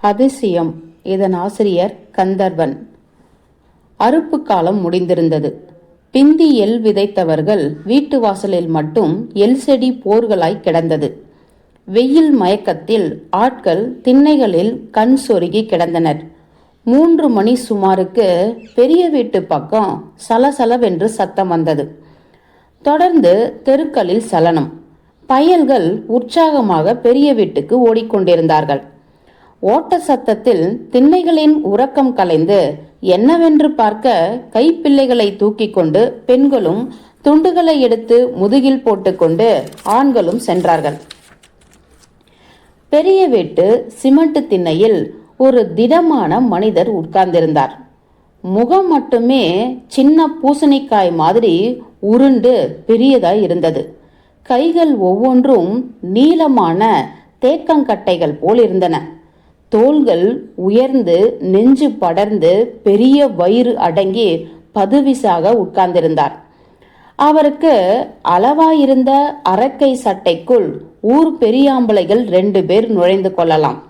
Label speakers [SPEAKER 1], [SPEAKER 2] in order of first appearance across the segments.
[SPEAKER 1] அதிசயம். இதன் ஆசிரியர் கந்தர்வன். அறுப்பு காலம் முடிந்திருந்தது. பிந்தி எல் விதைத்தவர்கள் வீட்டு வாசலில் மட்டும் எல் செடி போர்களாய் கிடந்தது. வெயில் மயக்கத்தில் ஆட்கள் திண்ணைகளில் கண் சொருகி கிடந்தனர். மூன்று மணி சுமாருக்கு பெரிய வீட்டு பக்கம் சலசலவென்று சத்தம் வந்தது. தொடர்ந்து தெருக்களில் சலனம். பயல்கள் உற்சாகமாக பெரிய வீட்டுக்கு ஓடிக்கொண்டிருந்தார்கள். ஓட்ட சத்தத்தில் திண்ணைகளின் உறக்கம் கலைந்து என்னவென்று பார்க்க கைப்பிள்ளைகளை தூக்கிக் கொண்டு பெண்களும் துண்டுகளை எடுத்து முதுகில் போட்டுக்கொண்டு ஆண்களும் சென்றார்கள். பெரிய வீட்டு சிமெண்ட் திண்ணையில் ஒரு திடமான மனிதர் உட்கார்ந்திருந்தார். முகம் மட்டுமே சின்ன பூசணிக்காய் மாதிரி உருண்டு பெரியதாய் இருந்தது. கைகள் ஒவ்வொன்றும் நீளமான தேக்கங்கட்டைகள் போல் இருந்தன. தோள்கள் உயர்ந்து நெஞ்சு படர்ந்து பெரிய வயிறு அடங்கி பதுவிசாக உட்கார்ந்திருந்தார். அவருக்கு அளவாயிருந்த அரக்கை சட்டைக்குள் ஊர் பெரியாம்பளைகள் ரெண்டு பேர் நுழைந்து கொள்ளலாம்.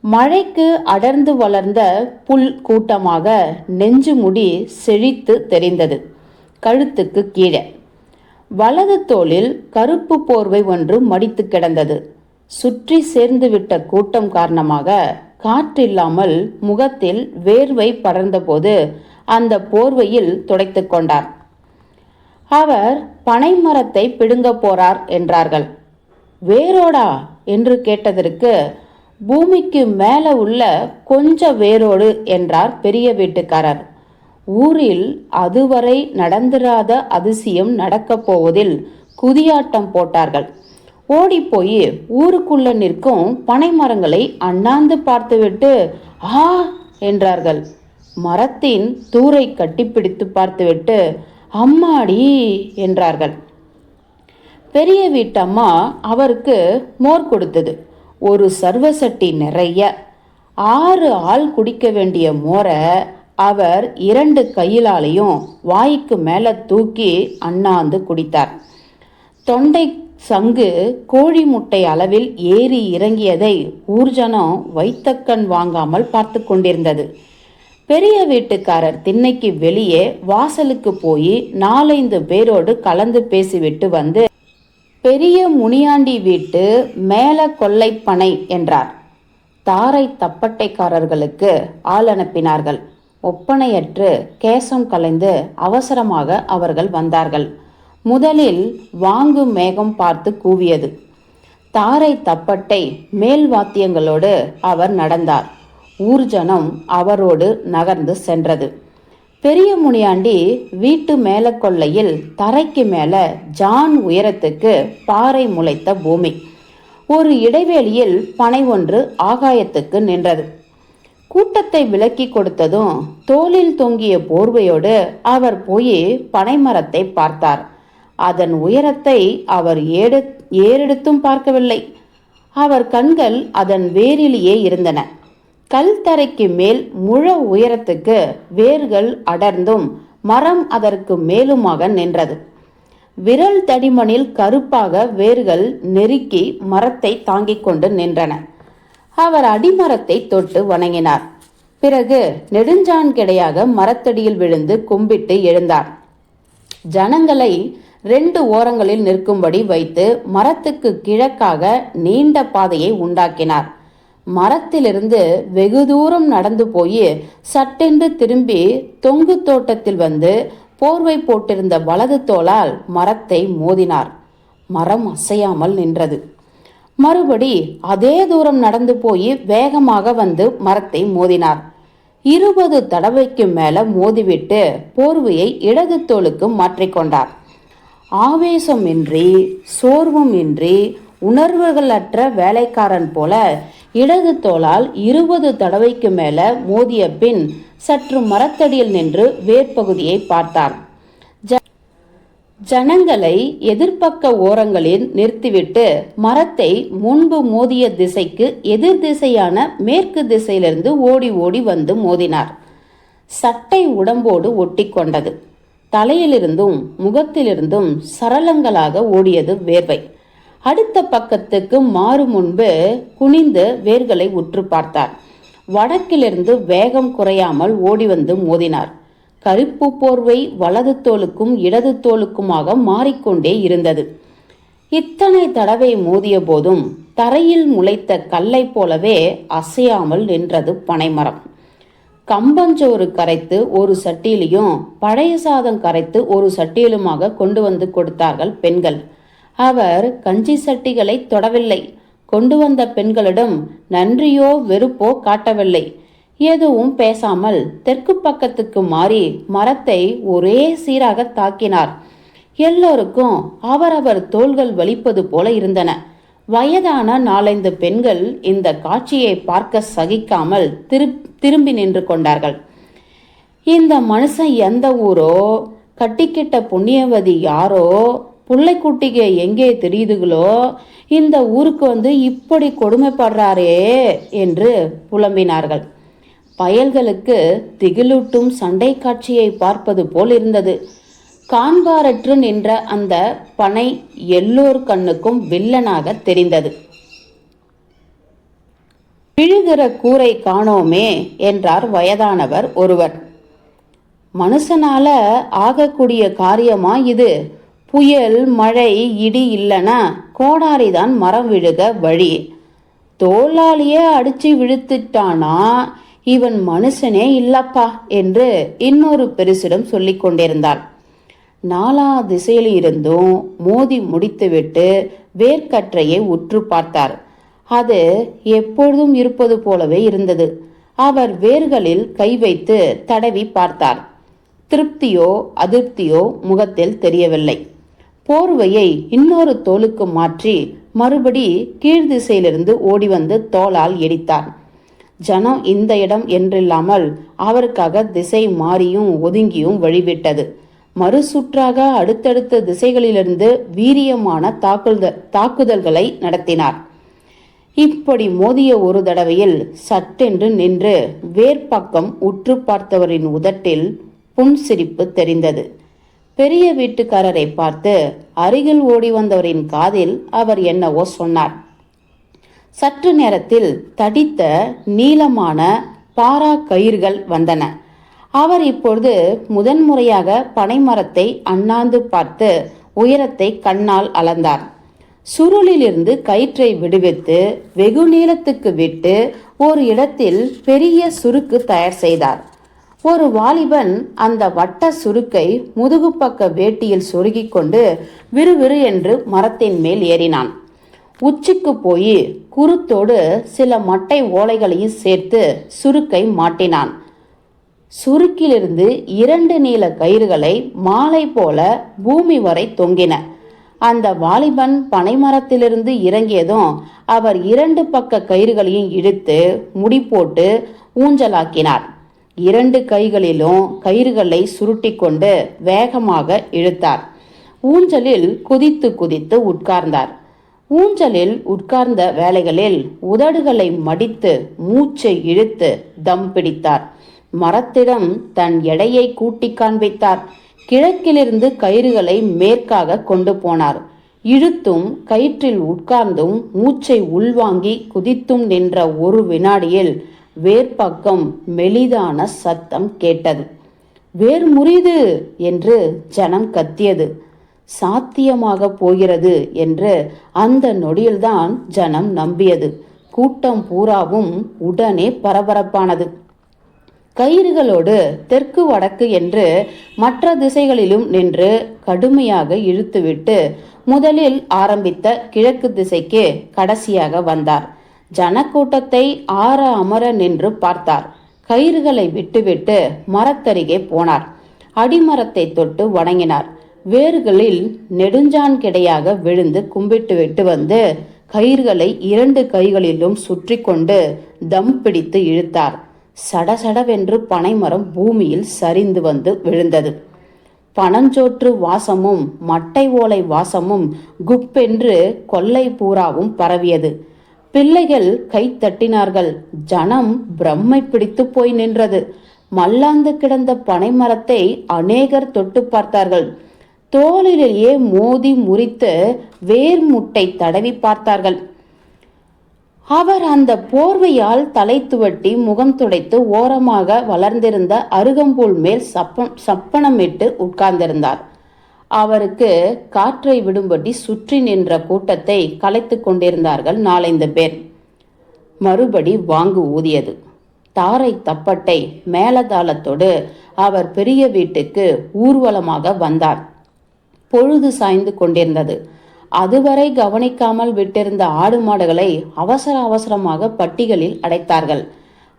[SPEAKER 1] மழைக்கு அடர்ந்து வளர்ந்த புல் கூட்டமாக நெஞ்சு முடி செழித்து தெரிந்தது. கழுத்துக்கு கீழே. வலது தோளில் கருப்பு போர்வை ஒன்று மடித்து கிடந்தது. சுற்றி சேர்ந்துவிட்ட கூட்டம் காரணமாக காற்றில்லாமல் முகத்தில் வேர்வை படர்ந்தபோது அந்த போர்வையில் துடைத்து கொண்டார். அவர் பனைமரத்தை பிடுங்க போறார் என்றார்கள். வேரோடா? என்று கேட்டதற்கு பூமிக்கு மேலே உள்ள கொஞ்ச வேரோடு என்றார் பெரிய வீட்டுக்காரர். ஊரில் அதுவரை நடந்திராத அதிசயம் நடக்கப் போவதில் குதியாட்டம் போட்டார்கள். ஓடிப்போய் ஊருக்குள்ள நிற்கும் பனை மரங்களை அண்ணாந்து பார்த்துவிட்டு ஆ என்றார்கள். மரத்தின் தூரை கட்டிப்பிடித்து பார்த்துவிட்டு அம்மாடி என்றார்கள். பெரிய வீட்டம்மா அவருக்கு மோர் கொடுத்தது. ஒரு சர்வசட்டி நிறைய. ஆறு ஆள் குடிக்க வேண்டிய மோரை அவர் இரண்டு கையிலாலையும் வாய்க்கு மேலே தூக்கி அண்ணாந்து குடித்தார். தொண்டை சங்கு கோழி முட்டை அளவில் ஏறி இறங்கியதை ஊர்ஜனம் வைத்தக்கண் வாங்காமல் பார்த்து கொண்டிருந்தது. பெரிய வீட்டுக்காரர் திண்ணைக்கு வெளியே வாசலுக்கு போய் நாலைந்து பேரோடு கலந்து பேசிவிட்டு வந்து பெரிய முனியாண்டி வீட்டு மேல கொள்ளைப்பனை என்றார். தாரை தப்பட்டைக்காரர்களுக்கு ஆள் அனுப்பினார்கள். ஒப்பனையற்று கேசம் கலைந்து அவசரமாக அவர்கள் வந்தார்கள். முதலில் வாங்கு மேகம் பார்த்து கூவியது. தாரை தப்பட்டை மேல் வாத்தியங்களோடு அவர் நடந்தார். ஊர்ஜனம் அவரோடு நகர்ந்து சென்றது. பெரிய முனியாண்டி வீட்டு மேலக்கொள்ளையில் கொல்லையில் தரைக்கு மேல ஜான் உயரத்துக்கு பாறை முளைத்த பூமி. ஒரு இடைவேளியில் பனை ஒன்று ஆகாயத்துக்கு நின்றது. கூட்டத்தை விலக்கி கொடுத்ததும் தோளில் தொங்கிய போர்வையோடு அவர் போய் பனைமரத்தை பார்த்தார். அதன் உயரத்தை அவர் ஏடு ஏறெடுத்தும் பார்க்கவில்லை. அவர் கண்கள் அதன் வேரிலேயே இருந்தன. கல் தரைக்கு மேல் முழ உயரத்துக்கு வேர்கள் அடர்ந்தும் மரம் அதற்கு மேலுமாக நின்றது. விரல் தடிமனில் கருப்பாக வேர்கள் நெருக்கி மரத்தை தாங்கிக் கொண்டு நின்றன. அவர் அடிமரத்தை தொட்டு வணங்கினார். பிறகு நெடுஞ்சான் கிடையாக மரத்தடியில் விழுந்து கும்பிட்டு எழுந்தார். ஜனங்களை ரெண்டு ஓரங்களில் நிற்கும்படி வைத்து மரத்துக்கு கிழக்காக நீண்ட பாதையை உண்டாக்கினார். மரத்திலிருந்து வெகு தூரம் நடந்து போய் சட்டென்று திரும்பி தொங்கு தோட்டத்தில் வந்து போர்வை போட்டிருந்த வலது தோளால் மரத்தை மோதினார். மரம் அசையாமல் நின்றது. மறுபடி அதே தூரம் நடந்து போய் வேகமாக வந்து மரத்தை மோதினார். இருபது தடவைக்கு மேல மோதிவிட்டு போர்வையை இடது தோளுக்கு மாற்றிக்கொண்டார் ஆவேசமின்றி சோர்வும் இன்றி உணர்வுகளற்ற வேலைக்காரன் போல இடது தோளால் இருபது தடவைக்கு மேல மோதிய பின் சற்று மரத்தடியில் நின்று வேர்பகுதியை பார்த்தார் ஜனங்களை எதிர்ப்பக்க ஓரங்களில் நிறுத்திவிட்டு மரத்தை முன்பு மோதிய திசைக்கு எதிர் திசையான மேற்கு திசையிலிருந்து ஓடி ஓடி வந்து மோதினார். சட்டை உடம்போடு ஒட்டி கொண்டது தலையிலிருந்தும் முகத்திலிருந்தும் சரளங்களாக ஓடியது வேர்வை. அடுத்த பக்கத்துக்கு மாறு முன்பு குனிந்து வேர்களை உற்று பார்த்தார். வடக்கிலிருந்து வேகம் குறையாமல் ஓடி வந்து மோதினார். கருப்பு போர்வை வலது தோலுக்கும் இடது தோலுக்குமாக மாறிக்கொண்டே இருந்தது. இத்தனை தடவை மோதிய போதும் தரையில் முளைத்த கல்லை போலவே அசையாமல் நின்றது பனைமரம். கம்பஞ்சோறு கரைத்து ஒரு சட்டியிலையும் பழைய சாதம் கரைத்து ஒரு சட்டியிலுமாக கொண்டு வந்து கொடுத்தார்கள் பெண்கள். அவர் கஞ்சி சட்டிகளை தொடவில்லை. கொண்டு வந்த பெண்களிடம் நன்றியோ வெறுப்போ காட்டவில்லை. எதுவும் பேசாமல் தெற்கு பக்கத்துக்கு மாறி மரத்தை ஒரே சீராக தாக்கினார். எல்லோருக்கும் அவரவர் தோள்கள் வலிப்பது போல இருந்தன. வயதான நாலைந்து பெண்கள் இந்த காட்சியை பார்க்க சகிக்காமல் திரு திரும்பி நின்று கொண்டார்கள். இந்த மனுஷன் எந்த ஊரோ கட்டிக்கிட்ட புண்ணியவதி யாரோ பிள்ளைக்குட்டிக எங்கே தெரியுதுகளோ இந்த ஊருக்கு வந்து இப்படி கொடுமைப்படுறாரே என்று புலம்பினார்கள். பயல்களுக்கு திகிலூட்டும் சண்டை காட்சியை பார்ப்பது போல் இருந்தது. காண்பாரற்று நின்ற அந்த பனை எல்லோர் கண்ணுக்கும் வில்லனாக தெரிந்தது. விழுகிற கூரை காணோமே என்றார் வயதானவர் ஒருவர். மனுஷனால ஆகக்கூடிய காரியமா இது? புயல் மழை இடி இல்லனா கோடாரிதான் மரம் விழுக வழி. தோளாலேயே அடிச்சு விழுத்துட்டானா? இவன் மனுஷனே இல்லப்பா என்று இன்னொரு பெருசிடம் சொல்லிக் கொண்டிருந்தான் நாலா திசையில் இருந்தும் மோதி முடித்துவிட்டு வேர்க்கற்றையை உற்று பார்த்தார். அது எப்பொழுதும் இருப்பது போலவே இருந்தது. அவர் வேர்களில் கை வைத்து தடவி பார்த்தார். திருப்தியோ அதிருப்தியோ முகத்தில் தெரியவில்லை. போர்வையை இன்னொரு தோலுக்கு மாற்றி மறுபடி கீழ் திசையிலிருந்து ஓடி வந்து தோளால் எடித்தார் ஜனம் இந்த இடம் என்றில்லாமல் அவருக்காக திசை மாறியும் ஒதுங்கியும் வழிவிட்டது. மறுசுற்றாக அடுத்தடுத்த திசைகளிலிருந்து வீரியமான தாக்குதல் தாக்குதல்களை நடத்தினார். இப்படி மோதிய ஒரு தடவையில் சட்டென்று நின்று வேர்ப்பக்கம் உற்று பார்த்தவரின் உதட்டில் புன்சிரிப்பு தெரிந்தது. பெரிய வீட்டுக்காரரை பார்த்து அருகில் ஓடி வந்தவரின் காதில் அவர் என்னவோ சொன்னார். சற்று நேரத்தில் தடித்த நீளமான பாரா கயிர்கள் வந்தன. அவர் இப்பொழுது முதன்முறையாக பனைமரத்தை அண்ணாந்து பார்த்து உயரத்தை கண்ணால் அளந்தார். சுருளிலிருந்து கயிற்றை விடுவித்து வெகு நீளத்துக்கு விட்டு ஒரு இடத்தில் பெரிய சுருக்கு தயார் செய்தார். ஒரு வாலிபன் அந்த வட்ட சுருக்கை முதுகு பக்க வேட்டியில் சொருகிக் கொண்டு விறுவிறு என்று மரத்தின் மேல் ஏறினான். உச்சிக்கு போய் குருத்தோடு சில மட்டை ஓலைகளையும் சேர்த்து சுருக்கை மாட்டினான். சுருக்கிலிருந்து இரண்டு நீல கயிறுகளை மாலை போல பூமி வரை தொங்கின. அந்த வாலிபன் பனைமரத்திலிருந்து இறங்கியதும் அவர் இரண்டு பக்க கயிறுகளையும் இழுத்து முடி போட்டு ஊஞ்சலாக்கினார். இரண்டு கைகளிலும் கயிறுகளை சுருட்டி கொண்டு வேகமாக இழுத்தார். ஊஞ்சலில் குதித்து குதித்து உட்கார்ந்தார். ஊஞ்சலில் உட்கார்ந்த வேலைகளில் உதடுகளை மடித்து மூச்சை இழுத்து தம் பிடித்தார். மரத்திடம் தன் எடையை கூட்டி காண்பித்தார். கிழக்கிலிருந்து கயிறுகளை மேற்காக கொண்டு போனார். இழுத்தும் கயிற்றில் உட்கார்ந்தும் மூச்சை உள்வாங்கி குதித்தும் நின்ற ஒரு வினாடியில் வேர்பக்கம் மெலிதான சத்தம் கேட்டது. வேர் முறிது! என்று ஜனம் கத்தியது. சாத்தியமாக போகிறது என்று அந்த நொடியில்தான் ஜனம் நம்பியது. கூட்டம் பூராவும் உடனே பரபரப்பானது. கயிறுகளோடு தெற்கு வடக்கு என்று மற்ற திசைகளிலும் நின்று கடுமையாக இழுத்துவிட்டு முதலில் ஆரம்பித்த கிழக்கு திசைக்கு கடைசியாக வந்தார். ஜனக்கூட்டத்தை ஆற அமர நின்று பார்த்தார். கயிறுகளை விட்டுவிட்டு மரத்தருகே போனார். அடிமரத்தை தொட்டு வணங்கினார். வேர்களில் நெடுஞ்சான் கிடையாக விழுந்து கும்பிட்டு விட்டு வந்து கயிறுகளை இரண்டு கைகளிலும் சுற்றி கொண்டு தம் பிடித்து இழுத்தார். சடசடவென்று பனைமரம் பூமியில் சரிந்து வந்து விழுந்தது. பனஞ்சோற்று வாசமும் மட்டை ஓலை வாசமும் குப்பென்று கொல்லை பூராவும் பரவியது. பிள்ளைகள் கை தட்டினார்கள். ஜனம் பிரம்மை பிடித்து போய் நின்றது. மல்லாந்து கிடந்த பனைமரத்தை அநேகர் தொட்டு பார்த்தார்கள். தோளிலேயே மோதி முறித்து வேர் முட்டை தடவி பார்த்தார்கள். அவர் அந்த போர்வையால் தலை துவட்டி முகம் துடைத்து ஓரமாக வளர்ந்திருந்த அருகம்புல் மேல் சப்ப சப்பனமிட்டு உட்கார்ந்திருந்தார். அவருக்கு காற்றை விடும்படி சுற்றி நின்ற கூட்டத்தை கலைத்து கொண்டிருந்தார்கள் நாலைந்து பேர். மறுபடி வாங்கு ஊதியது. தாரை தப்பட்டை மேலதாளத்தோடு அவர் பெரிய வீட்டுக்கு ஊர்வலமாக வந்தார். பொழுது சாய்ந்து கொண்டிருந்தது. அதுவரை கவனிக்காமல் விட்டிருந்த ஆடு மாடுகளை அவசர அவசரமாக பட்டிகளில் அடைத்தார்கள்.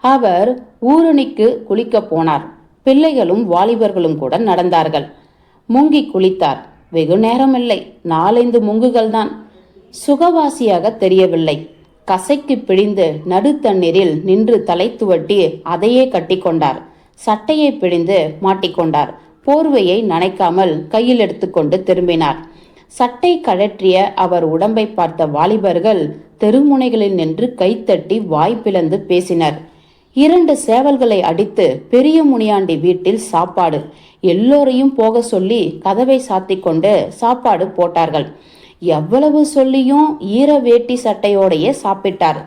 [SPEAKER 1] அவர் ஊரணிக்கு குளிக்கப் போனார். பிள்ளைகளும் வாலிபர்களும் கூட நடந்தார்கள். முங்கி குளித்தார். வெகு நேரமில்லை. நாலைந்து முங்குகள்தான் சுகவாசியாக தெரியவில்லை. கசைக்கு பிழிந்து நடுத்தண்ணீரில் நின்று தலை துவட்டி அதையே கட்டிக்கொண்டார் சட்டையை பிழிந்து மாட்டிக்கொண்டார் போர்வையை நனைக்காமல் கையில் எடுத்துக்கொண்டு திரும்பினார். சட்டை கழற்றிய அவர் உடம்பை பார்த்த வாலிபர்கள் தெருமுனைகளில் நின்று கைத்தட்டி வாய் பிளந்து பேசினர். இரண்டு சேவல்களை அடித்து பெரிய முனியாண்டி வீட்டில் சாப்பாடு எல்லோரையும் போக சொல்லி கதவை சாத்திக் கொண்டு சாப்பாடு போட்டார்கள். எவ்வளவு சொல்லியும் ஈர வேட்டி சட்டையோடையே சாப்பிட்டார்.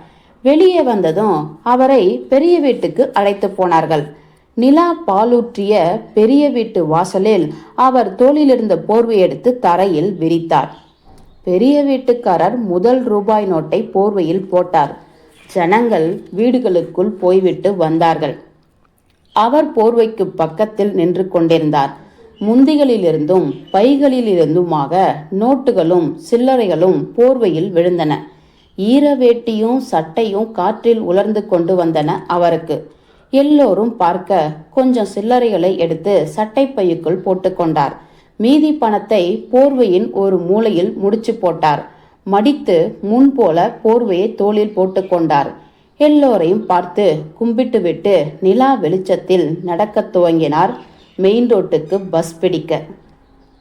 [SPEAKER 1] வெளியே வந்ததும் அவரை பெரிய வீட்டுக்கு அழைத்து போனார்கள். நிலா பாலூற்றிய பெரிய வீட்டு வாசலில் அவர் தோளிலிருந்த போர்வை எடுத்து தரையில் விரித்தார். பெரிய வீட்டுக்காரர் முதல் ரூபாய் நோட்டை போர்வையில் போட்டார். ஜனங்கள் வீடுகளுக்குள் போய்விட்டு வந்தார்கள். அவர் போர்வைக்கு பக்கத்தில் நின்று கொண்டிருந்தார். முந்திகளிலிருந்தும் பைகளிலிருந்துமாக நோட்டுகளும் சில்லறைகளும் போர்வையில் விழுந்தன. ஈரவேட்டியும் சட்டையும் காற்றில் உலர்ந்து கொண்டு வந்தன அவருக்கு. எல்லோரும் பார்க்க கொஞ்சம் சில்லறைகளை எடுத்து சட்டைப்பையுக்குள் போட்டுக்கொண்டார் மீதி பணத்தை போர்வையின் ஒரு மூலையில் முடிச்சு போட்டார். மடித்து முன்போல போர்வையை தோளில் போட்டுக்கொண்டார் எல்லோரையும் பார்த்து கும்பிட்டு விட்டு நிலா வெளிச்சத்தில் நடக்கத் துவங்கினார். மெயின் ரோட்டுக்கு பஸ் பிடிக்க.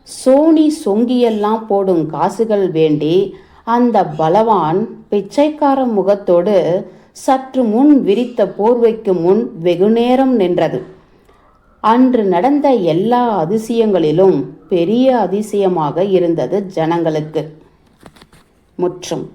[SPEAKER 1] சோனி சொங்கியெல்லாம் போடும் காசுகள் வேண்டி அந்த பலவான் பிச்சைக்கார முகத்தோடு சற்று முன் விரித்த போர்வைக்கு முன் வெகுநேரம் நின்றது. அன்று நடந்த எல்லா அதிசயங்களிலும் பெரிய அதிசயமாக இருந்தது ஜனங்களுக்கு. முற்றும்